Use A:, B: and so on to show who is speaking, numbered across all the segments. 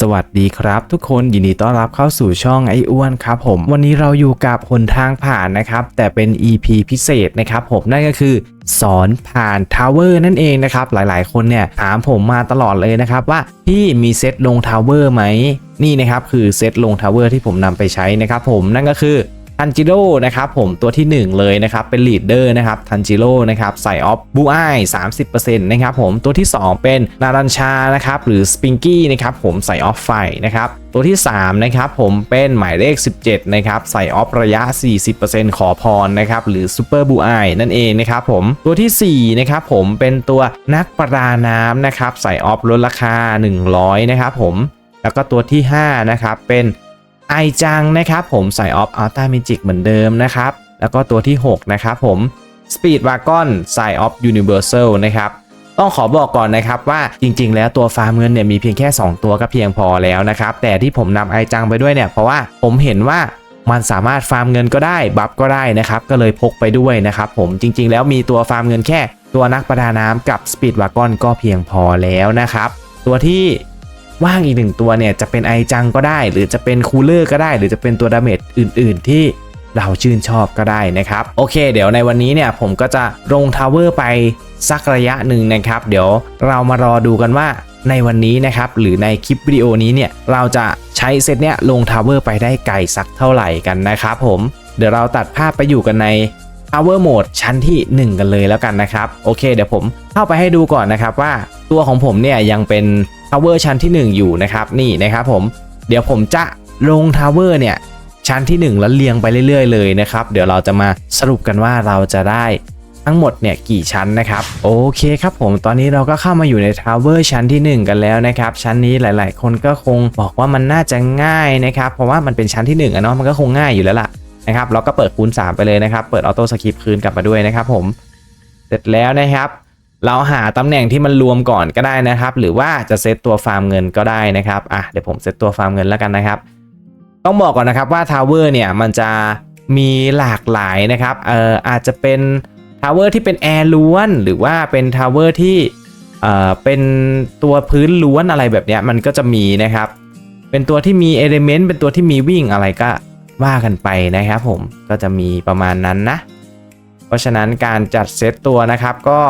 A: สวัสดีครับ ทุกคนยินดีต้อนรับเข้าสู่ช่องไออ้วนครับผม วันนี้เราอยู่กับหนทางผ่านนะครับ แต่เป็น EP พิเศษนะครับผมนั่นก็คือสอนผ่านทาวเวอร์นั่นเองนะครับ หลายๆ คนเนี่ยถามผมมาตลอดเลยนะครับว่าพี่มีเซตลงทาวเวอร์ไหมนี่นะครับคือเซตลงทาวเวอร์ที่ผมนำไปใช้นะครับผมนั่นก็คือ ทันจิโร่นะครับผมตัวที่ 1 เลยนะครับเป็นลีดเดอร์นะครับทันจิโร่นะครับใส่ออฟบูไอ30%นต์นะครับผมตัวที่ 2 เป็นนารันชานะครับหรือสปิงกี้นะครับผมใส่ออฟไฟนะครับตัวที่ 3 นะครับผมเป็นหมายเลข 17 นะครับ ใส่ออฟระยะ 40%ขอพรนะครับ หรือซูเปอร์บูไอนั่นเองนะครับผมตัวทีสี่4 นะครับผมเป็นตัวนักประดาน้ำนะครับ ใส่ออฟลดราคา 100 นะครับผมแล้วก็ตัวที่ 5 นะครับ เป็น ไอจังนะครับผมใส่ออฟอัลต้าเมจิกเหมือนเดิมนะครับ แล้วก็ตัวที่ 6 นะครับผม Speed Wagon ใส่ออฟ Universal นะครับต้องขอบอกก่อนนะครับว่าจริง ๆ แล้วตัวฟาร์มเงินเนี่ยมีเพียงแค่ 2 ตัวก็เพียงพอแล้วนะครับ แต่ที่ผมนำไอจังไปด้วยเนี่ยเพราะว่าผมเห็นว่ามันสามารถฟาร์มเงินก็ได้บัฟก็ได้นะครับ ก็เลยพกไปด้วยนะครับผมจริง ๆ แล้วมีตัวฟาร์มเงินแค่ ตัวนักประดาน้ำกับ Speed Wagon ก็เพียงพอแล้วนะครับ ตัวที่ ว่างอีกหนึ่งตัวเนี่ยจะเป็นไอจังก็ได้ หรือจะเป็นคูลเลอร์ก็ได้ หรือจะเป็นตัวดาเมจอื่น ๆ ที่เราชื่นชอบก็ได้นะครับ โอเค เดี๋ยวในวันนี้เนี่ยผมก็จะลงทาวเวอร์ไปสักระยะหนึ่งนะครับ เดี๋ยวเรามารอดูกันว่าในวันนี้นะครับ หรือในคลิปวิดีโอนี้เนี่ยเราจะใช้เซตเนี่ยลงทาวเวอร์ไปได้ไกลสักเท่าไหร่กันนะครับผมเดี๋ยวเราตัดภาพไปอยู่กันใน Power Mode ชั้นที่ 1 กันเลยแล้วกันนะครับ โอเค เดี๋ยวผมเข้าไปให้ดูก่อนนะครับว่าตัวของผมเนี่ยยังเป็น Tower ชั้นที่ 1 อยู่นะครับนี่นะครับผมเดี๋ยวผมจะลง Tower เนี่ยชั้นที่ 1 แล้วเรียงไปเรื่อยๆ เลยนะครับ เดี๋ยวเราจะมาสรุปกันว่าเราจะได้ทั้งหมดเนี่ยกี่ชั้นนะครับ โอเคครับผมตอนนี้เราก็เข้ามาอยู่ใน Tower ชั้นที่ 1 กันแล้วนะครับ ชั้นนี้หลาย ๆ คนก็คงบอกว่ามันน่าจะง่ายนะครับ เพราะว่ามันเป็นชั้นที่1อะเนาะมันก็คงง่ายอยู่แล้วล่ะนะครับเราก็เปิดคูณ 3 ไปเลยนะครับ เปิดออโต้สคริปคืนกลับมาด้วยนะครับผมเสร็จแล้วนะครับ เราหาตำแหน่งที่มันรวมก่อนก็ได้นะครับ หรือว่าจะเซตตัวฟาร์มเงินก็ได้นะครับอะเดี๋ยวผมเซตตัวฟาร์มเงินแล้วกันนะครับ ต้องบอกก่อนนะครับว่าทาวเวอร์เนี่ยมันจะมีหลากหลายนะครับเอ่ออาจจะเป็นทาวเวอร์ที่เป็นแอร์ล้วน หรือว่าเป็นทาวเวอร์ที่เอ่อเป็นตัวพื้นล้วนอะไรแบบเนี้ยมันก็จะมีนะครับ เป็นตัวที่มีเอลิเมนต์เป็นตัวที่มีวิ่งอะไรก็ว่ากันไปนะครับผมก็จะมีประมาณนั้นนะ เพราะฉะนั้นการจัดเซตตัวนะครับก็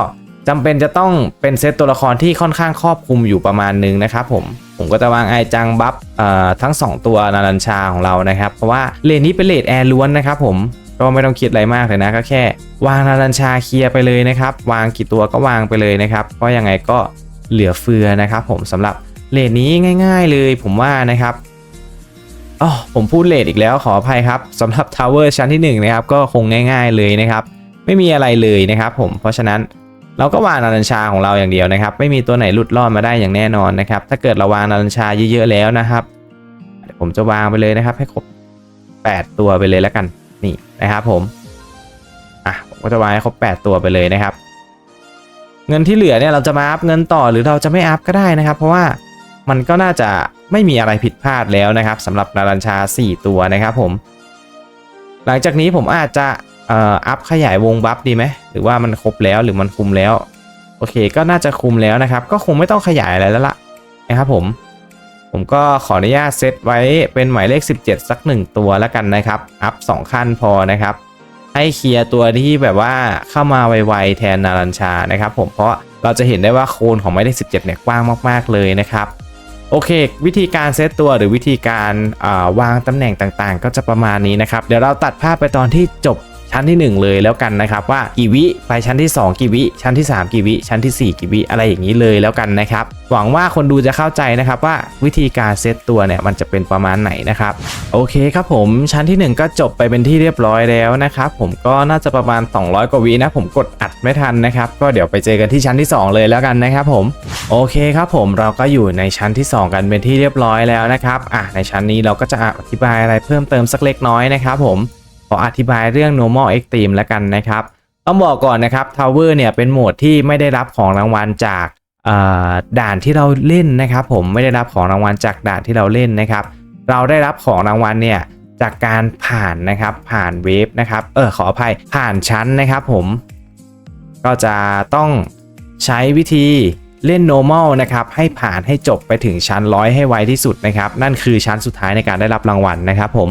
A: จำเป็นจะต้องเป็นเซตตัวละครที่ค่อนข้างครอบคลุมอยู่ประมาณนึงนะครับผมผมก็จะวางไอจังบัฟทั้ง 2 ตัวนารันชาของเรานะครับ เพราะว่าเลนนี้เป็นเลดแอร์ล้วนนะครับผมก็ไม่ต้องคิดอะไรมากเลยนะก็แค่ วางนารันชาเคลียร์ไปเลยนะครับ วางกี่ตัวก็วางไปเลยนะครับเพราะยังไงก็เหลือเฟือนะครับ ผมสำหรับเลนนี้ง่าย ๆ เลยผมว่านะครับอ๋อผมพูดเลทอีกแล้วขออภัยครับสำหรับทาวเวอร์ชั้นที่1นะครับก็คงง่าย ๆเลยนะครับ ไม่มีอะไรเลยนะครับ ผมเพราะฉะนั้น เราก็วางนารัญชาของเราอย่างเดียวนะครับ ไม่มีตัวไหนหลุดรอดมาได้อย่างแน่นอนนะครับ ถ้าเกิดเราวางนารัญชาเยอะๆแล้วนะครับเดี๋ยวผมจะวางไปเลยนะครับ ให้ครบ 8 ตัวไปเลยแล้วกันนี่นะครับ ผมอะผมก็จะวางให้ครบ 8 ตัวไปเลยนะครับ เงินที่เหลือเนี่ยเราจะมาอัพเงินต่อหรือเราจะไม่อัพก็ได้นะครับ เพราะว่ามันก็น่าจะไม่มีอะไรผิดพลาดแล้วนะครับสำหรับนารัญชา 4 ตัวนะครับ ผม หลังจากนี้ผมอาจจะ เอ่ออัพขยายวงบัฟดีไหมหรือว่ามันครบแล้วหรือมันคุมแล้ว โอเคก็น่าจะคุมแล้วนะครับ ก็คงไม่ต้องขยายอะไรแล้วล่ะนะครับผม ผมก็ขออนุญาตเซตไว้เป็นหมายเลข 17 สัก 1 ตัวแล้วกันนะครับ อัพ 2 ขั้นพอนะครับ ให้เคลียร์ตัวที่แบบว่าเข้ามาไวๆแทนนารัญชานะครับ ผมเพราะเราจะเห็นได้ว่าโคนของหมายเลข 17เนี่ยกว้างมากๆเลยนะครับโอเค วิธีการเซตตัวหรือวิธีการาวางตำแหน่งต่างๆ ก็จะประมาณนี้นะครับ เดี๋ยวเราตัดภาพไปตอนที่จบ ชั้นที่ 1 เลยแล้วกันนะครับว่ากี่วิไปชั้นที่ 2กี่วิชั้นที่ 3กี่วิชั้นที่ 4กี่วิอะไรอย่างนี้เลยแล้วกันนะครับหวังว่าคนดูจะเข้าใจนะครับว่าวิธีการเซตตัวเนี่ยมันจะเป็นประมาณไหนนะครับโอเคครับผมชั้นที่ 1 ก็จบไปเป็นที่เรียบร้อยแล้วนะครับผมก็น่าจะประมาณ 200 กว่าวินะผมกดอัดไม่ทันนะครับก็เดี๋ยวไปเจอกันที่ชั้นที่ 2 เลยแล้วกันนะครับผมโอเคครับผมเราก็อยู่ในชั้นที่ 2 กันเป็นที่เรียบร้อยแล้วนะครับอะในชั้นนี้เราก็จะอธิบายอะไรเพิ่มเติมสักเล็กน้อยนะครับผม ขออธิบายเรื่อง normal extreme แล้วกันนะครับ ต้องบอกก่อนนะครับ Tower เนี่ยเป็นโหมดที่ไม่ได้รับของรางวัลจากด่านที่เราเล่นนะครับ ผมไม่ได้รับของรางวัลจากด่านที่เราเล่นนะครับ เราได้รับของรางวัลเนี่ยจากการผ่านนะครับผ่านเวฟนะครับเออขออภัยผ่านชั้นนะครับผมก็จะต้องใช้วิธีเล่น normal นะครับให้ผ่านให้จบไปถึงชั้นร้อยให้ไวที่สุดนะครับ นั่นคือชั้นสุดท้ายในการได้รับรางวัลนะครับผม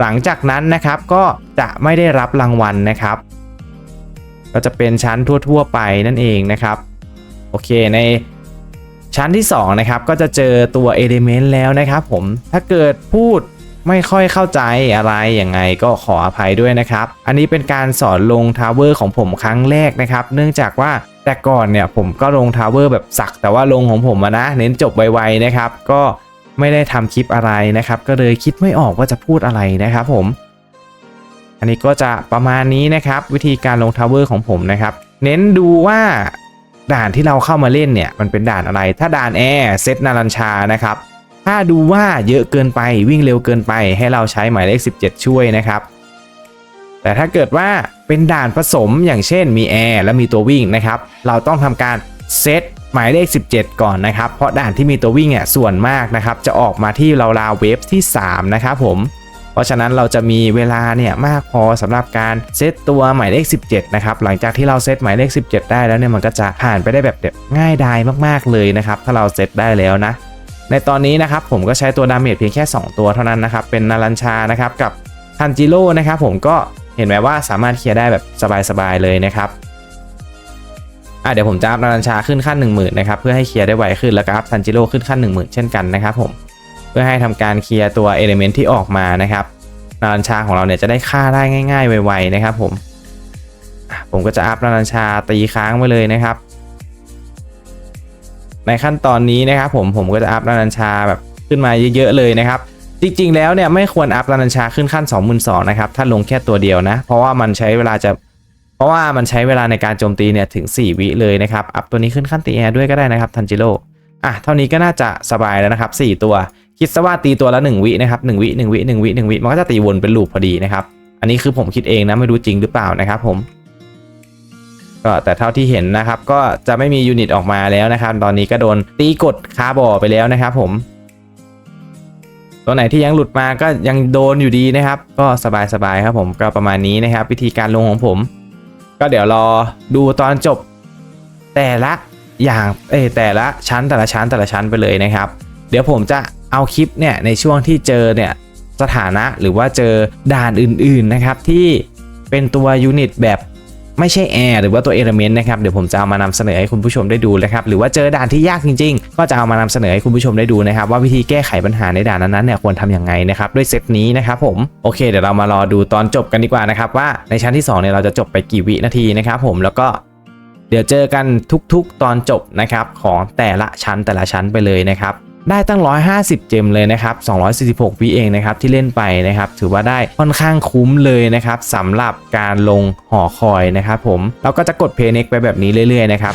A: หลังจากนั้นนะครับก็จะไม่ได้รับรางวัลนะครับ ก็จะเป็นชั้นทั่ว ๆ ไปนั่นเองนะครับ โอเคในชั้นที่2นะครับก็จะเจอตัว Element แล้วนะครับผมถ้าเกิดพูดไม่ค่อยเข้าใจอะไรยังไงก็ขออภัยด้วยนะครับ อันนี้เป็นการสอนลงทาวเวอร์ของผมครั้งแรกนะครับ เนื่องจากว่าแต่ก่อนเนี่ยผมก็ลงทาวเวอร์แบบสัก แต่ว่าลงของผมนะ เน้นจบไวๆนะครับ ก็ ไม่ได้ทำคลิปอะไรนะครับ ก็เลยคิดไม่ออกว่าจะพูดอะไรนะครับผม อันนี้ก็จะประมาณนี้นะครับ วิธีการลงทาวเวอร์ของผมนะครับ เน้นดูว่าด่านที่เราเข้ามาเล่นเนี่ยมันเป็นด่านอะไร ถ้าด่านแอร์เซตนารัญชานะครับ ถ้าดูว่าเยอะเกินไปวิ่งเร็วเกินไป ให้เราใช้หมายเลข 17 ช่วยนะครับ แต่ถ้าเกิดว่าเป็นด่านผสมอย่างเช่นมีแอร์และมีตัววิ่งนะครับ เราต้องทำการเซต หมายเลข 17 ก่อนนะครับ เพราะด่านที่มีตัววิ่งเนี่ยส่วนมากนะครับจะออกมาที่ราวๆเวฟที่ 3 นะครับผมเพราะฉะนั้นเราจะมีเวลาเนี่ยมากพอสำหรับการเซตตัวหมายเลข 17 นะครับ หลังจากที่เราเซตหมายเลข 17 ได้แล้วเนี่ยมันก็จะผ่านไปได้แบบง่ายดายมากๆเลยนะครับ ถ้าเราเซตได้แล้วนะ ในตอนนี้นะครับผมก็ใช้ตัวดาเมจเพียงแค่ 2 ตัวเท่านั้นนะครับ เป็นนารัญชานะครับกับทันจิโร่นะครับผมก็เห็นไหมว่าสามารถเคลียร์ได้แบบสบายๆเลยนะครับ อะเดี๋ยวผมจะอัพนารัญชาขึ้นขั้น 10,000นะครับเพื่อให้เคลียร์ได้ไวขึ้นแล้วก็อัพทันจิโร่ขึ้นขั้น 10,000 เช่นกันนะครับผมเพื่อให้ทำการเคลียร์ตัวเอลิเมนต์ที่ออกมานะครับนารัญชาของเราเนี่ยจะได้ฆ่าได้ง่าย ๆ ไวๆนะครับผมผมก็จะอัพนารัญชาตีค้างไว้เลยนะครับ ในขั้นตอนนี้นะครับผมผมก็จะอัพนารัญชาแบบขึ้นมาเยอะๆเลยนะครับจริงๆแล้วเนี่ยไม่ควรอัพนารัญชาขึ้นขั้น 22,000นะครับถ้าลงแค่ตัวเดียวนะ เพราะว่ามันใช้เวลาจะ เพราะว่ามันใช้เวลาในการโจมตีเนี่ยถึง 4 วิเลยนะครับ อัพตัวนี้ขึ้นขั้นตีแอร์ด้วยก็ได้นะครับทันจิโร่ อะ เท่านี้ก็น่าจะสบายแล้วนะครับ 4 ตัว คิดซะว่าตีตัวละ 1 วินะครับ1วิ1วิ1วิ1วิ มันก็จะตีวนเป็นลูปพอดีนะครับ อันนี้คือผมคิดเองนะไม่รู้จริงหรือเปล่านะครับผม ก็แต่เท่าที่เห็นนะครับ ก็จะไม่มียูนิตออกมาแล้วนะครับ ตอนนี้ก็โดนตีกดคาบอไปแล้วนะครับ ผม ตัวไหนที่ยังหลุดมาก็ยังโดนอยู่ดีนะครับ ก็สบายๆครับผม ก็ประมาณนี้นะครับ วิธีการลงของผม ก็เดี๋ยวรอดูตอนจบ แต่ละอย่างเอแต่ละชั้นแต่ละชั้นแต่ละชั้นไปเลยนะครับ เดี๋ยวผมจะเอาคลิปเนี่ยในช่วงที่เจอเนี่ยสถานะหรือว่าเจอด่านอื่นๆนะครับที่เป็นตัวยูนิตแบบไม่ใช่แอร์หรือว่าตัวเอลเมนต์นะครับเดี๋ยวผมจะเอามานำเสนอให้คุณผู้ชมได้ดูนะครับหรือว่าเจอด่านที่ยากจริงๆ ก็จะเอามานำเสนอให้คุณผู้ชมได้ดูนะครับ ว่าวิธีแก้ไขปัญหาในด่านนั้นๆเนี่ยควรทำยังไงนะครับด้วยเซตนี้นะครับผมโอเค เดี๋ยวเรามารอดูตอนจบกันดีกว่านะครับว่าในชั้นที่2เนี่ยเราจะจบไปกี่วินาทีนะครับผมแล้วก็เดี๋ยวเจอกันทุกๆ ตอนจบนะครับของแต่ละชั้นแต่ละชั้นไปเลยนะครับได้ตั้ง 150 เจมเลยนะครับ 246วิเองนะครับที่เล่นไปนะครับ ถือว่าได้ค่อนข้างคุ้มเลยนะครับสำหรับการลงหอคอยนะครับผมเราก็จะกดเพย์เน็กไปแบบนี้เรื่อยๆนะครับ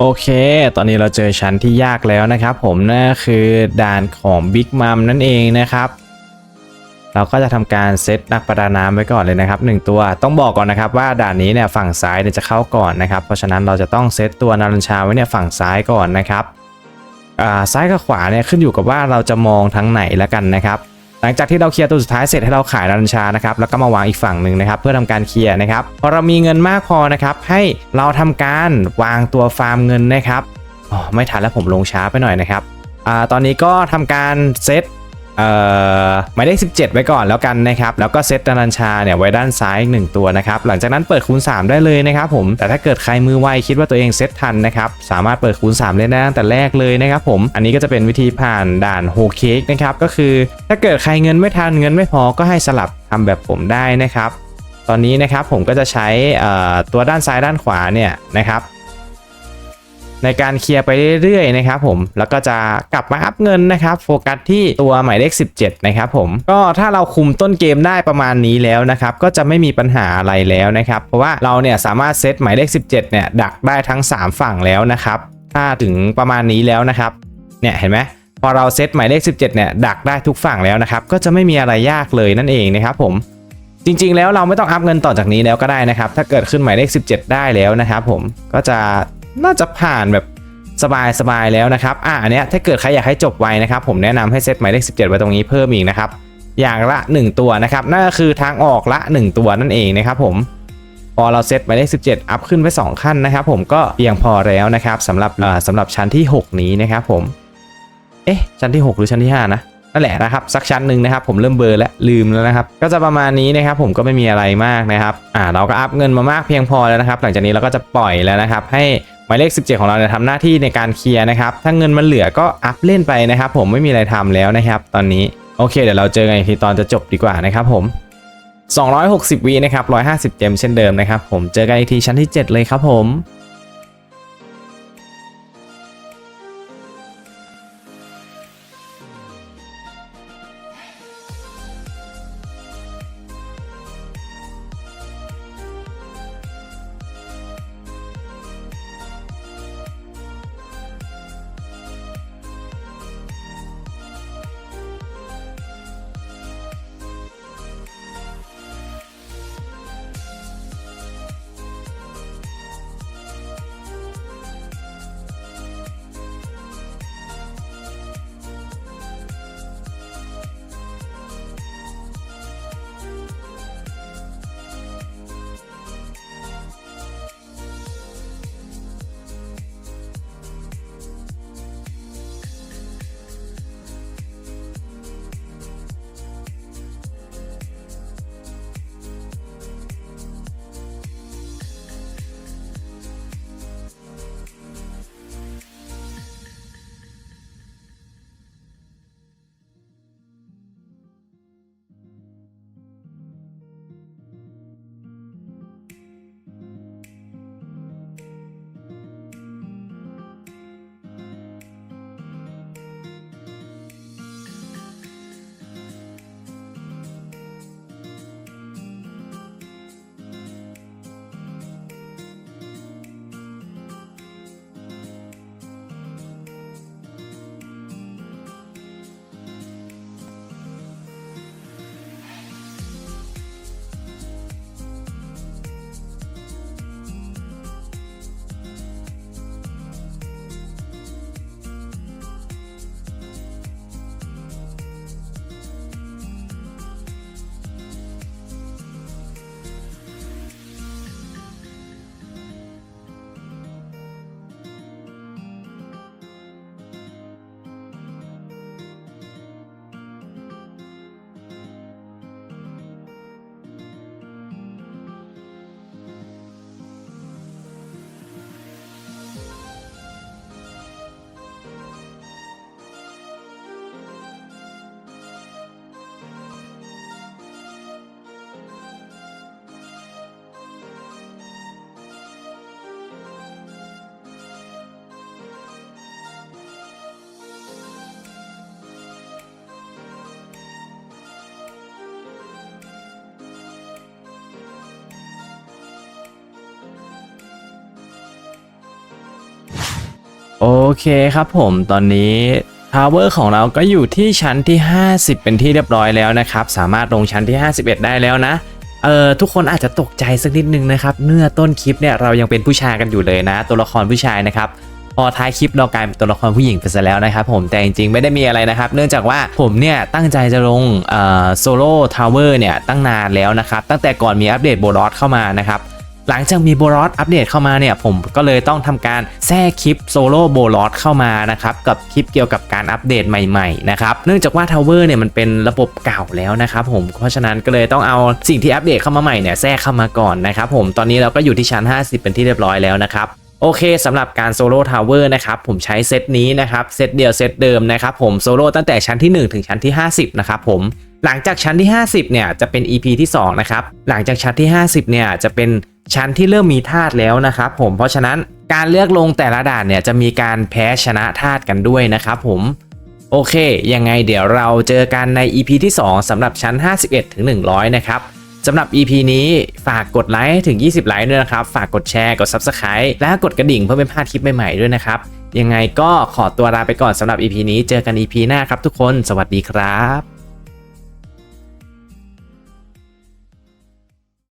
A: โอเค ตอนนี้เราเจอชั้นที่ยากแล้วนะครับผมนั่นคือด่านของ Big Mom นั่นเองนะครับ เราก็จะทำการเซตนักประดาน้ำไว้ก่อนเลยนะครับ 1 ตัว ต้องบอกก่อนนะครับว่าด่านนี้เนี่ยฝั่งซ้ายเนี่ยจะเข้าก่อนนะครับ เพราะฉะนั้นเราจะต้องเซตตัวนารัญชาไว้เนี่ยฝั่งซ้ายก่อนนะครับอ่าซ้ายกับขวาเนี่ยขึ้นอยู่กับว่าเราจะมองทางไหนแล้วกันนะครับ หลังจากที่เราเคลียร์ตัวสุดท้ายเสร็จให้เราขายนารันชานะครับแล้วก็มาวางอีกฝั่งหนึ่งนะครับเพื่อทำการเคลียร์นะครับพอเรามีเงินมากพอนะครับให้เราทำการวางตัวฟาร์มเงินนะครับอ๋อไม่ทันแล้วผมลงช้าไปหน่อยนะครับอ่าตอนนี้ก็ทำการเซต หมายเลข17 ไว้ก่อนแล้วกันนะครับ แล้วก็เซตนารัญชาเนี่ยไว้ด้านซ้ายอีกหนึ่งตัวนะครับ หลังจากนั้นเปิดคูณ 3 ได้เลยนะครับผม แต่ถ้าเกิดใครมือไวคิดว่าตัวเองเซตทันนะครับ สามารถเปิดคูณ 3 เล่นได้ตั้งแต่แรกเลยนะครับผม อันนี้ก็จะเป็นวิธีผ่านด่านโฮเค้กนะครับ ก็คือ ถ้าเกิดใครเงินไม่ทันเงินไม่พอก็ให้สลับทำแบบผมได้นะครับ ตอนนี้นะครับผมก็จะใช้ตัวด้านซ้ายด้านขวาเนี่ยนะครับ ในการเคลียร์ไปเรื่อยๆนะครับผมแล้วก็จะกลับมาอัพเงินนะครับโฟกัสที่ตัวหมายเลข 17 นะครับผมก็ถ้าเราคุมต้นเกมได้ประมาณนี้แล้วนะครับก็จะไม่มีปัญหาอะไรแล้วนะครับ เพราะว่าเราเนี่ยสามารถเซตหมายเลข 17 เนี่ยดักได้ทั้ง 3 ฝั่งแล้วนะครับถ้าถึงประมาณนี้แล้วนะครับเนี่ยเห็นไหมพอเราเซตหมายเลข 17 เนี่ยดักได้ทุกฝั่งแล้วนะครับก็จะไม่มีอะไรยากเลยนั่นเองนะครับผมจริงๆ แล้วเราไม่ต้องอัพเงินต่อจากนี้แล้วก็ได้นะครับ ถ้าเกิดขึ้นหมายเลข 17 ได้แล้วนะครับผมก็จะ น่าจะผ่านแบบสบายๆแล้วนะครับ อะอันเนี้ยถ้าเกิดใครอยากให้จบไวนะครับ ผมแนะนำให้เซตหมายเลข17 ไว้ตรงนี้เพิ่มอีกนะครับ อย่างละ 1 ตัวนะครับ นั่นก็คือทางออกละ 1 ตัวนั่นเองนะครับผม พอเราเซตหมายเลข17 อัพขึ้นไป 2 ขั้นนะครับผมก็เพียงพอแล้วนะครับสำหรับเอ่อสำหรับชั้นที่ 6 นี้นะครับผม เอ๊ะ ชั้นที่ 6 หรือชั้นที่ 5 นะนั่นแหละนะครับสักชั้นหนึ่งนะครับผมเริ่มเบอร์และลืมแล้วนะครับก็จะประมาณนี้นะครับผมก็ไม่มีอะไรมากนะครับอ่าเราก็อัพเงินมามากเพียงพอแล้วนะครับ หลังจากนี้เราก็จะปล่อยแล้วนะครับให้ หมายเลข 17 ของเราเนี่ยทำหน้าที่ในการเคลียร์นะครับ ถ้าเงินมันเหลือก็อัพเล่นไปนะครับ ผมไม่มีอะไรทำแล้วนะครับ ตอนนี้โอเค เดี๋ยวเราเจอกันอีกทีตอนจะจบดีกว่านะครับผม 260วีนะครับ150 เจมเช่นเดิมนะครับผมเจอกันอีกทีชั้นที่ 7 เลยครับผม เคครับผมตอนนี้ทาวเวอร์ของเราก็อยู่ที่ชั้นที่ 50 เป็นที่เรียบร้อยแล้วนะครับ สามารถลงชั้นที่ 51 ได้แล้วนะเออทุกคนอาจจะตกใจสักนิดนึงนะครับเนื้อต้นคลิปเนี่ยเรายังเป็นผู้ชายกันอยู่เลยนะ ตัวละครผู้ชายนะครับพอท้ายคลิปเรากลายเป็นตัวละครผู้หญิงไปซะแล้วนะครับผมแต่จริงๆไม่ได้มีอะไรนะครับ เนื่องจากว่าผมเนี่ยตั้งใจจะลงโซโล่ทาวเวอร์เนี่ยตั้งนานแล้วนะครับตั้งแต่ก่อนมีอัปเดตโบรอสเข้ามานะครับ หลังจากมีโบรอสอัปเดตเข้ามาเนี่ยผมก็เลยต้องทำการแทรกคลิปโซโล่โบรอสเข้ามานะครับกับคลิปเกี่ยวกับการอัปเดตใหม่ๆนะครับเนื่องจากว่าทาวเวอร์เนี่ยมันเป็นระบบเก่าแล้วนะครับผมเพราะฉะนั้นก็เลยต้องเอาสิ่งที่อัปเดตเข้ามาใหม่เนี่ยแทรกเข้ามาก่อนนะครับผมตอนนี้เราก็อยู่ที่ชั้น 50 เป็นที่เรียบร้อยแล้วนะครับโอเคสำหรับการโซโล่ทาวเวอร์นะครับผมใช้เซตนี้นะครับเซตเดียวเซตเดิมนะครับผมโซโล่ตั้งแต่ชั้นที่ 1 ถึงชั้นที่ 50 นะครับผมหลังจากชั้นที่ 50 เนี่ยจะเป็น EP ที่2นะครับหลังจากชั้นที่ 50 เนี่ยจะเป็น ชั้นที่เริ่มมีธาตุแล้วนะครับผมเพราะฉะนั้นการเลือกลงแต่ละด่านเนี่ยจะมีการแพ้ชนะธาตุกันด้วยนะครับผมโอเค ยังไงเดี๋ยวเราเจอกันใน EP ที่ 2สำหรับชั้น 51ถึง100 นะครับสำหรับ EP นี้ฝากกดไลค์ถึง 20 ไลค์ด้วยนะครับ ฝากกดแชร์กด Subscribe และกดกระดิ่งเพื่อไม่พลาดคลิปใหม่ๆด้วยนะครับ ยังไงก็ขอตัวลาไปก่อนสำหรับ EP นี้เจอกัน EP หน้าครับทุกคน สวัสดีครับ